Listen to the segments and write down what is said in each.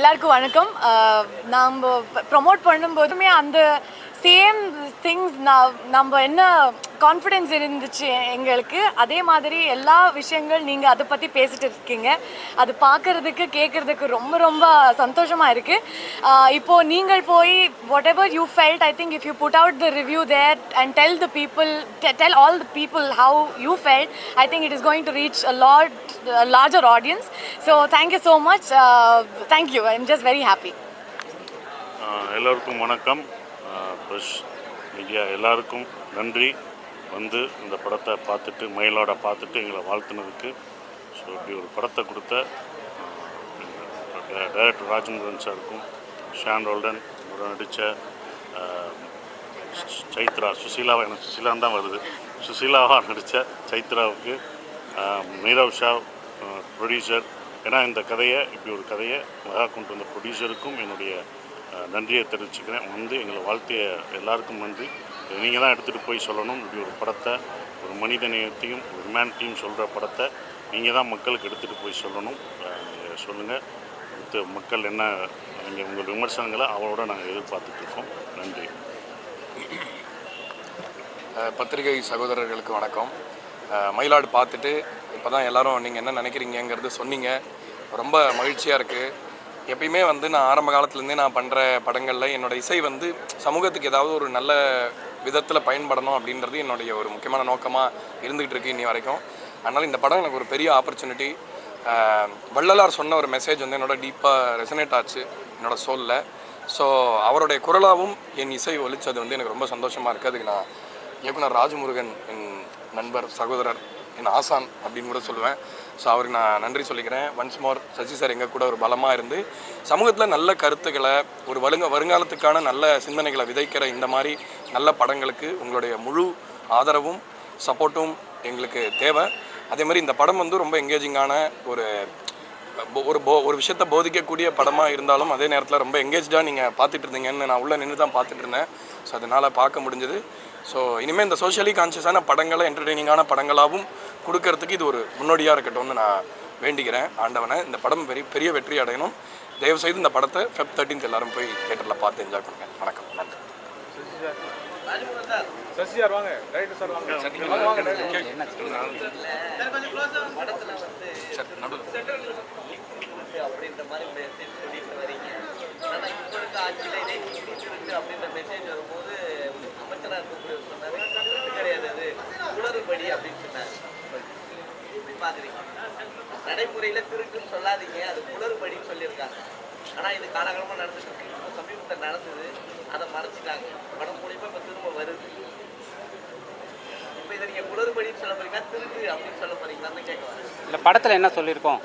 எல்லாருக்கும் வணக்கம். நாம் ப்ரொமோட் பண்ணும்போதுமே அந்த சேம் திங்ஸ் நம்ம என்ன கான்ஃபிடென்ஸ் இருந்துச்சு எங்களுக்கு. அதே மாதிரி எல்லா விஷயங்கள் நீங்கள் அதை பற்றி பேசிட்டு இருக்கீங்க. அது பார்க்கறதுக்கு கேட்குறதுக்கு ரொம்ப ரொம்ப சந்தோஷமாக இருக்குது இப்போது நீங்கள் போய் whatever you felt I think if you put out the review there and tell the people tell all the people how you felt I think it is going to reach a lot larger audience so thank you so much. Uh, thank you. I'm just எல்லோருக்கும் வணக்கம். Brush media எல்லாருக்கும் நன்றி. வந்து இந்த படத்தை பார்த்துட்டு மயிலோட பார்த்துட்டு எங்களை வாழ்த்துனதுக்கு ஸோ இப்படி ஒரு படத்தை கொடுத்த டைரக்டர் ராஜேந்திரன் சாருக்கும் ஷான் ரோல்டன் கூட நடித்த சைத்ரா சுசீலாவை எனக்கு சுசீலான் தான் வருது. சுசீலாவாக நடித்த சைத்ராவுக்கு நீரவ் ஷா ப்ரொடியூசர் ஏன்னா இந்த கதையை இப்படி ஒரு கதையை அழகாக கொண்டு வந்த ப்ரொடியூசருக்கும் என்னுடைய நன்றியை தெரிவிச்சுக்கிறேன். வந்து எங்களை வாழ்த்திய எல்லாருக்கும் நன்றி. நீங்கள் தான் எடுத்துகிட்டு போய் சொல்லணும். இப்படி ஒரு படத்தை ஒரு மனித நேயத்தையும் ஒரு ஹியூமனிட்டியும் சொல்கிற படத்தை நீங்கள் தான் மக்களுக்கு எடுத்துகிட்டு போய் சொல்லணும். நீங்கள் சொல்லுங்கள் அடுத்து மக்கள் என்ன நீங்கள் உங்கள் விமர்சனங்களை அவரோட நாங்கள் எதிர்பார்த்துட்ருக்கோம் நன்றி. பத்திரிகை சகோதரர்களுக்கு வணக்கம். மயிலாடு பார்த்துட்டு இப்போ தான் எல்லோரும் நீங்கள் என்ன நினைக்கிறீங்கிறது சொன்னீங்க. ரொம்ப மகிழ்ச்சியாக இருக்குது எப்பயுமே வந்து நான் ஆரம்ப காலத்துலேருந்தே நான் பண்ணுற படங்களில் என்னோட இசை வந்து சமூகத்துக்கு ஏதாவது ஒரு நல்ல விதத்தில் பயன்படணும் அப்படின்றது என்னுடைய ஒரு முக்கியமான நோக்கமாக இருந்துகிட்டு இருக்கு இன்னி வரைக்கும். அதனால் இந்த படம் எனக்கு ஒரு பெரிய ஆப்பர்ச்சுனிட்டி வள்ளலார் சொன்ன ஒரு மெசேஜ் வந்து என்னோட டீப்பாக ரெசனேட் ஆச்சு என்னோட சோலில். ஸோ அவருடைய குரலாகவும் என் இசை ஒழிச்சது வந்து எனக்கு ரொம்ப சந்தோஷமாக இருக்குது அதுக்கு நான் இயக்குனர் ராஜமுருகன் என் நண்பர் சகோதரர் என் ஆசான் அப்படின்னு கூட சொல்லுவேன். ஸோ அவருக்கு நான் நன்றி சொல்லிக்கிறேன். ஒன்ஸ் மோர் சசி சார் எங்கள் கூட ஒரு பலமாக இருந்து சமூகத்தில் நல்ல கருத்துக்களை ஒரு வருங்க வருங்காலத்துக்கான நல்ல சிந்தனைகளை விதைக்கிற இந்த மாதிரி நல்ல படங்களுக்கு உங்களுடைய முழு ஆதரவும் சப்போர்ட்டும் எங்களுக்கு தேவை. அதே மாதிரி இந்த படம் வந்து ரொம்ப எங்கேஜிங்கான ஒரு போ- ஒரு போ ஒரு விஷயத்தை போதிக்கக்கூடிய படமாக இருந்தாலும் அதே நேரத்தில் ரொம்ப எங்கேஜாக நீங்கள் பார்த்துட்டு இருந்தீங்கன்னு நான் உள்ளே நின்று தான் பார்த்துட்டு இருந்தேன். ஸோ அதனால் பார்க்க முடிஞ்சது. ஸோ இனிமேல் இந்த சோஷியலி கான்ஷியஸான படங்களை என்டர்டெய்னிங்கான படங்களாகவும் கொடுக்கறதுக்கு இது ஒரு முன்னோடியாக இருக்கட்டும்னு நான் வேண்டிக்கிறேன் ஆண்டவனை இந்த படம் பெரிய பெரிய வெற்றி அடையணும். தயவுசெய்து இந்த படத்தை ஃபெப் தேர்ட்டீன்த் எல்லாரும் போய் தேட்டரில் பார்த்து என்ஜாய் பண்ணுங்க. வணக்கம். நன்றி. சசி சார் வாங்க. ரைட்டு சார் வாங்க வாங்க, வாங்க. direct. சரி நடுவில். அப்படின்ற மாதிரி மெசேஜ் சொல்லிட்டு வரீங்க. ஆனால் இப்போ இருக்க ஆட்சியில் இதே அப்படின்ற மெசேஜ் வரும்போது அமைச்சராக இருக்கக்கூடிய சொன்னார் திருட்டு கிடையாது அது. குளறுபடி அப்படின்னு சொன்னார். எப்படி பார்க்குறீங்க நடைமுறையில் திருட்டுன்னு சொல்லாதீங்க. அது குளறுபடின்னு சொல்லியிருக்காங்க. ஆனால் இது காலகாலமாக நடந்துட்டு இருக்கு. இப்போ சமீபத்தில் நடந்தது. அதை மறைச்சிட்டாங்க. படம் மூலியமா இப்போ திரும்ப வருது. இப்போ இதை நீங்கள் குளறுபடின்னு சொல்ல போறீங்களா? திருட்டு அப்படின்னு சொல்ல போறீங்களான்னு கேட்க வரேன். இல்லை படத்தில் என்ன சொல்லியிருக்கோம்?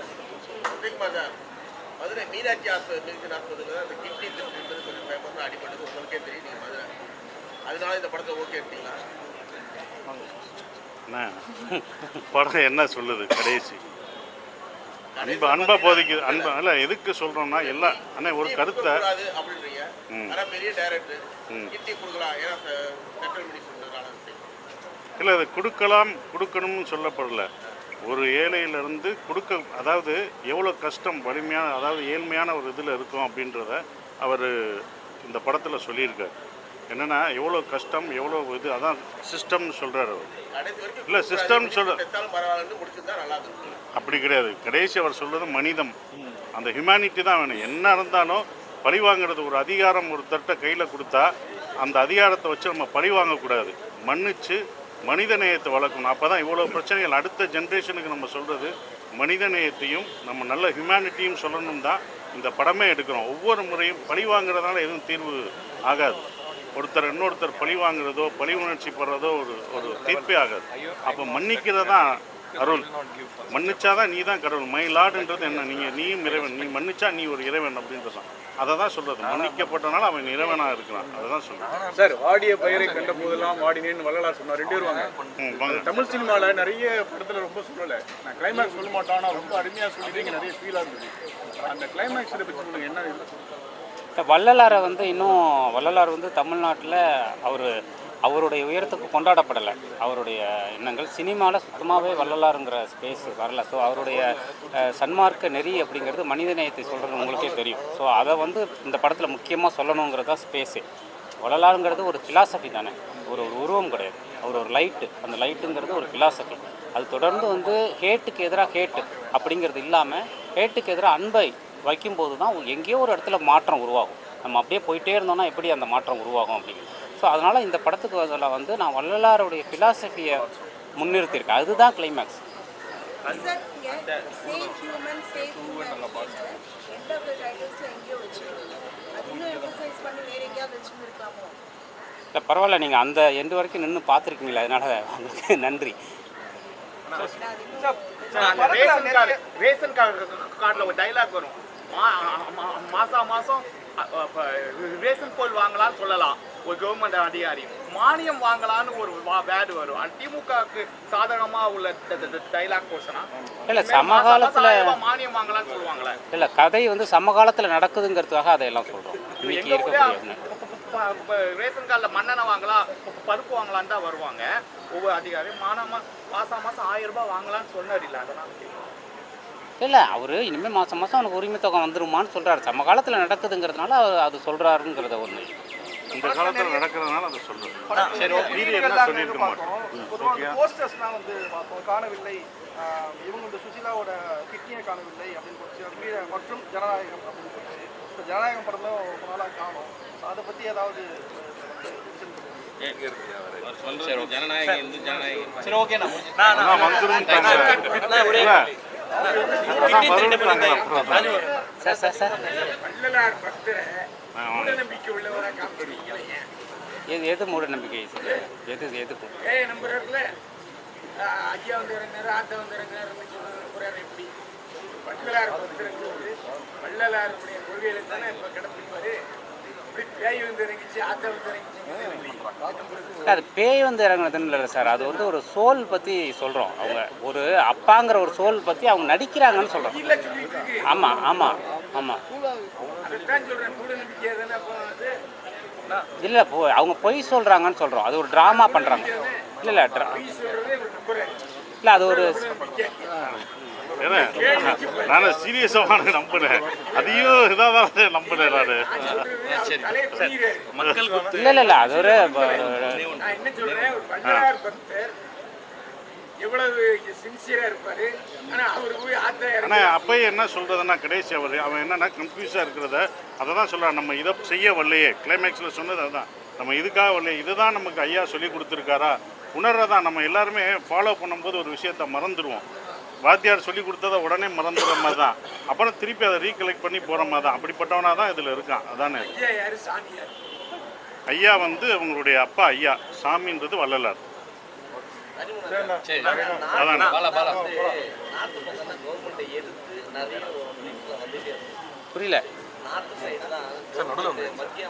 மதுரை மீனாட்சி ஆஸ்பத்திரி மில்கன் ஆஸ்பத்திரியில் அந்த கிட்னி திருட்டுன்றது கொஞ்சம் ஃபேமஸாக அடிபட்டது. உங்களுக்கே தெரியும். நீங்கள் மதுரை அதனால இந்த படத்தை ஓகே என்ன படம் என்ன சொல்லுது கடைசி? அன்பு அன்பை போதிக்குது. அன்பு அல்ல எதுக்கு சொல்கிறோம்னா எல்லா அண்ணே ஒரு கருத்தை இல்லை அது கொடுக்கலாம் கொடுக்கணும்னு சொல்லப்படல. ஒரு ஏழையிலிருந்து கொடுக்க அதாவது எவ்வளோ கஷ்டம் வலிமையான அதாவது ஏழ்மையான ஒரு இதில் இருக்கும் அப்படின்றத அவர் இந்த படத்தில் சொல்லியிருக்கார். என்னென்னா எவ்வளோ கஷ்டம் எவ்வளோ இது அதான் சிஸ்டம்னு சொல்கிறார் அவர். இல்லை சிஸ்டம் சொல்ல செத்தாலும் பரவாயில்லன்னு முடிச்சிருந்தா நல்லா இருக்கும் அப்படி கிடையாது. கடைசி அவர் சொல்றது மனிதம். அந்த ஹியூமனிட்டி தான் வேணும். என்ன இருந்தாலும் பழி வாங்குறது ஒரு அதிகாரம் ஒரு தட்டை கையில் கொடுத்தா அந்த அதிகாரத்தை வச்சு நம்ம பழி வாங்கக்கூடாது. மன்னிச்சு மனித நேயத்தை வளர்க்கணும். அப்போ தான் இவ்வளோ பிரச்சனைகள். அடுத்த ஜென்ரேஷனுக்கு நம்ம சொல்கிறது மனித நேயத்தையும் நம்ம நல்ல ஹியூமனிட்டியும் சொல்லணும் தான் இந்த படமே எடுக்கிறோம். ஒவ்வொரு முறையும் பழி வாங்குறதுனால எதுவும் தீர்வு ஆகாது. ஒருத்தர் இன்னொருத்தர் பழி வாங்குறதோ பழி உணர்ச்சி படுறதோ ஒரு ஒரு தீர்ப்பே ஆகாது. அப்போ மன்னிக்கிறதா அருள். மன்னிச்சாதான் நீ தான் கடவுள். மை லார்டுன்றது என்ன? நீங்கள் நீயும் இறைவன். நீ மன்னிச்சா நீ ஒரு இறைவன் அப்படின்றது தான் அதை தான் சொல்கிறது மன்னிக்கப்பட்டனால அவன் இறைவனாக இருக்கிறான். அதை தான் சொல்கிறேன் சார் வாடிய பெயரை கண்ட போதெல்லாம் வாடினேன்னு வள்ளலார் சொன்னார். ரெண்டு பேரும் வாங்க. ம் வாங்க. தமிழ் சினிமாவில் நிறைய படத்தில் ரொம்ப சொல்லலை. நான் கிளைமேக்ஸ் சொல்ல மாட்டோம் ஆனால் ரொம்ப அருமையாக சொல்லிட்டு நிறைய ஃபீலாக இருந்தது. அந்த கிளைமேக்ஸ் பற்றி என்ன வள்ளலாரை வந்து இன்னும் வள்ளலார் வந்து தமிழ்நாட்டில் அவர் அவருடைய உயரத்துக்கு கொண்டாடப்படலை. அவருடைய எண்ணங்கள். சினிமாவில் சுத்தமாகவே வள்ளலாருங்கிற ஸ்பேஸ் வரல. ஸோ அவருடைய சன்மார்க்க நெறி அப்படிங்கிறது மனிதநேயத்தை சொல்கிறது உங்களுக்கே தெரியும். ஸோ அதை வந்து இந்த படத்தில் முக்கியமாக சொல்லணுங்கிறது தான் ஸ்பேஸு வள்ளலாருங்கிறது ஒரு ஃபிலாசபி தானே. ஒரு ஒரு உருவம் கிடையாது. அவர் ஒரு லைட்டு அந்த லைட்டுங்கிறது ஒரு ஃபிலாசபி அது தொடர்ந்து வந்து ஹேட்டுக்கு எதிராக ஹேட்டு அப்படிங்கிறது இல்லாமல் ஹேட்டுக்கு எதிராக அன்பை வைக்கும்போது தான் எங்கேயோ ஒரு இடத்துல மாற்றம் உருவாகும் நம்ம அப்படியே போயிட்டே இருந்தோம்னா எப்படி அந்த மாற்றம் உருவாகும் அப்படிங்கிறது ஸோ அதனால் இந்த படத்துக்கு அதில் வந்து நான் வள்ளலாருடைய ஃபிலாசபியை முன்னிறுத்தியிருக்கேன் அதுதான் கிளைமேக்ஸ் இல்லை பரவாயில்ல நீங்கள் அந்த எண்டு வரைக்கும் நின்று பார்த்துருக்கீங்களா அதனால் உங்களுக்கு நன்றி ரேஷன் கார்டில் ஒரு டைலாக் வரும் மாசம் அப்ப ரேஷன் பொருள் வாங்கலாம்னு சொல்லலாம். ஒரு கவர்மெண்ட் அதிகாரி மானியம் வாங்கலாம்னு ஒரு வேர்டு வரும். திமுகவுக்கு சாதகமா உள்ள டைலாக் போர்ஷனா இல்ல, சமகாலத்துல- மானியம் வாங்கலாம்னு சொல்லுவாங்களே. இல்லை கதை வந்து சமகாலத்தில் நடக்குதுங்கிறதுக்காக அதையெல்லாம் சொல்கிறோம் இன்னைக்கு ப- ரேஷன் கார்டில் மண்ணெண்ணெய் வாங்கலாம். பருப்பு வாங்கலான்னு தான் வருவாங்க. ஒவ்வொரு அதிகாரி மானமா மாசம் மாசம் ஆயிரம் ரூபாய் வாங்கலாம்னு சொன்னார் இல்லை அதெல்லாம் இல்லை அவர் இனிமேல் மாதம் மாதம் அவனுக்கு உரிமை தொகை வந்துருமான்னு சொல்கிறாரு சமகாலத்தில் நடக்குதுங்கிறதுனால அவர் அது சொல்கிறாருங்கிறத ஒன்று இந்த காலத்தில் நடக்கிறதுனால அதை சொல்லுவேன் சரி பீரியட்னா சொல்லியிருக்க மாட்டோம் பொதுவாக போஸ்டர்ஸ்லாம் வந்து பார்த்தோம் காணவில்லை இவங்க இந்த சுசிலாவோட கிட்னியை காணவில்லை அப்படின்னு போச்சு மீது மற்றும் ஜனநாயகம் அப்படின்னு போச்சு இப்போ ஜனநாயகம் படத்தில் ரொம்ப நாளாக காணும் அதை பற்றி ஏதாவது அதான் வந்துருன்ட்டாங்க. இல்ல, அதான் வருன்ட்டாங்க அப்புறம். சார் சார் சார் எது எது மூட நம்பிக்கை சார்? எது எது ஐயா வந்து இறங்குறாரு ஆத்தா வந்து இறங்குறாருன்னு சொல்றது புரியாது எப்படி? வள்ளலார் பத்திரங்கிறது வள்ளலாருடைய கொள்கையில தானே இப்ப கிடப்பிருப்பாரு அது பேய் வந்து இறங்குனதுன்னு இல்லை சார். அது வந்து ஒரு சோல் பற்றி சொல்கிறோம் அவங்க ஒரு அப்பாங்கிற ஒரு சோல் பற்றி அவங்க நடிக்கிறாங்கன்னு சொல்கிறோம் ஆமாம் ஆமாம் ஆமாம் இல்லை போ அவங்க பொய் சொல்கிறாங்கன்னு சொல்கிறோம் அது ஒரு ட்ராமா பண்ணுறாங்க இல்லை இல்லை ட்ரா இல்லை அது ஒரு ஏன்னா, நான் சீரியஸாக நம்புறேன். அதையும் இதாக தான் நம்புறேன் நான். இல்லை இல்லை இல்லை அது ஒரு நான் என்ன சொல்றேன்? ஒரு வள்ளலார் பக்தர் எவ்வளவு சின்சியரா இருப்பாரு. ஆனா அவரு போய் ஆத்தா இறங்கி ஆனால் அப்பயே என்ன சொல்கிறதுன்னா கடைசி அவர் அவன் என்னன்னா கன்ஃபியூஸாக இருக்கிறத அதை தான் சொல்கிறான் நம்ம இதை செய்ய வரலையே. கிளைமேக்ஸில் சொன்னது அதுதான். நம்ம இதுக்காக வரலையே. இதுதான் நமக்கு ஐயா சொல்லி கொடுத்துருக்காரா? உணர்றதான் நம்ம எல்லாருமே ஃபாலோ பண்ணும்போது ஒரு விஷயத்த மறந்துடுவோம் வாத்தியார் சொல்லி கொடுத்ததை உடனே மறந்துடுற மாதிரி தான் அப்புறம் திருப்பி அதை ரீகலெக்ட் பண்ணி போகிற மாதிரி தான் அப்படிப்பட்டவனா தான் இதில் இருக்கான். அதானே? ஐயா யாரு? சாமியார் ஐயா வந்து அவங்களுடைய அப்பா ஐயா. சாமின்றது வள்ளலார். அதானே? புரியல. மத்திய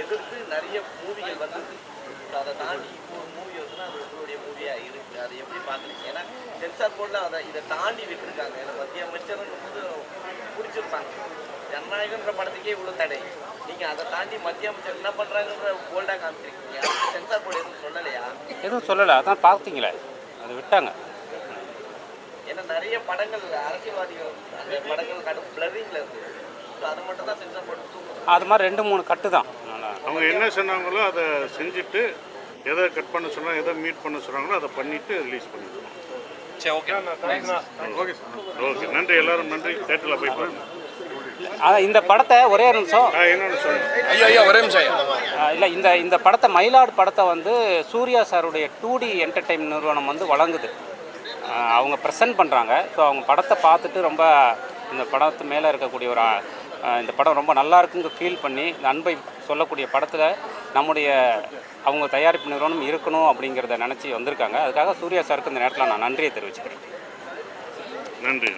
எதிர்த்து நிறைய மூவிகள் வந்தது இப்ப அதை தாண்டி இப்போ ஒரு மூவி வந்துன்னா அது உங்களுடைய மூவியா இருக்கு. அதை எப்படி பாக்குறீங்க ஏன்னா சென்சார் போர்டில் அதை இதை தாண்டி விட்டுருக்காங்க. ஏன்னா மத்திய அமைச்சர்ங்கும் போது பிடிச்சிருப்பாங்க. ஜனநாயகன்ற படத்துக்கே இவ்வளோ தடை. நீங்க அதை தாண்டி மத்திய அமைச்சர் என்ன பண்றாங்கன்ற போல்டா காமிச்சிருக்கீங்க. சென்சார் போர்டு எதுவும் சொல்லலையா? எதுவும் சொல்லலை. அதான் பார்த்தீங்களே அது விட்டாங்க. ஏன்னா நிறைய படங்கள் அரசியல்வாதிகள் அந்த படங்கள் கடும் பிளரிங்ல இருக்கு. So அதை மட்டும் தான் சென்சார் போர்டு அது மாதிரி ரெண்டு மூணு கட்டு தான். அவங்க என்ன சொன்னாங்களோ அதை செஞ்சுட்டு எதை கட் பண்ண சொன்னாங்க எதை மீட் பண்ண சொன்னாங்களோ அதை பண்ணிட்டு ரிலீஸ் பண்ணிடுவோம். ஓகே நன்றி எல்லாரும் நன்றி. தேட்டரில் போய் அதான் இந்த படத்தை ஒரே நிமிஷம். ஐயா ஐயா ஒரே நிமிஷம் இல்லை இந்த இந்த படத்தை மயிலாடு படத்தை வந்து சூர்யா சாருடைய டூ டி என்டர்டைன் நிறுவனம் வந்து வழங்குது. அவங்க ப்ரெசென்ட் பண்ணுறாங்க ஸோ அவங்க படத்தை பார்த்துட்டு ரொம்ப இந்த படத்து மேலே இருக்கக்கூடிய ஒரு இந்த படம் ரொம்ப நல்லா இருக்குங்க ஃபீல் பண்ணி இந்த அன்பை சொல்லக்கூடிய படத்தில் நம்முடைய அவங்க தயாரிப்பு நிறுவனம் இருக்கணும் அப்படிங்கிறத நினச்சி வந்திருக்காங்க. அதுக்காக சூர்யா சாருக்கு இந்த நேரத்தில் நான் நன்றியை தெரிவிச்சுக்கிறேன். நன்றி.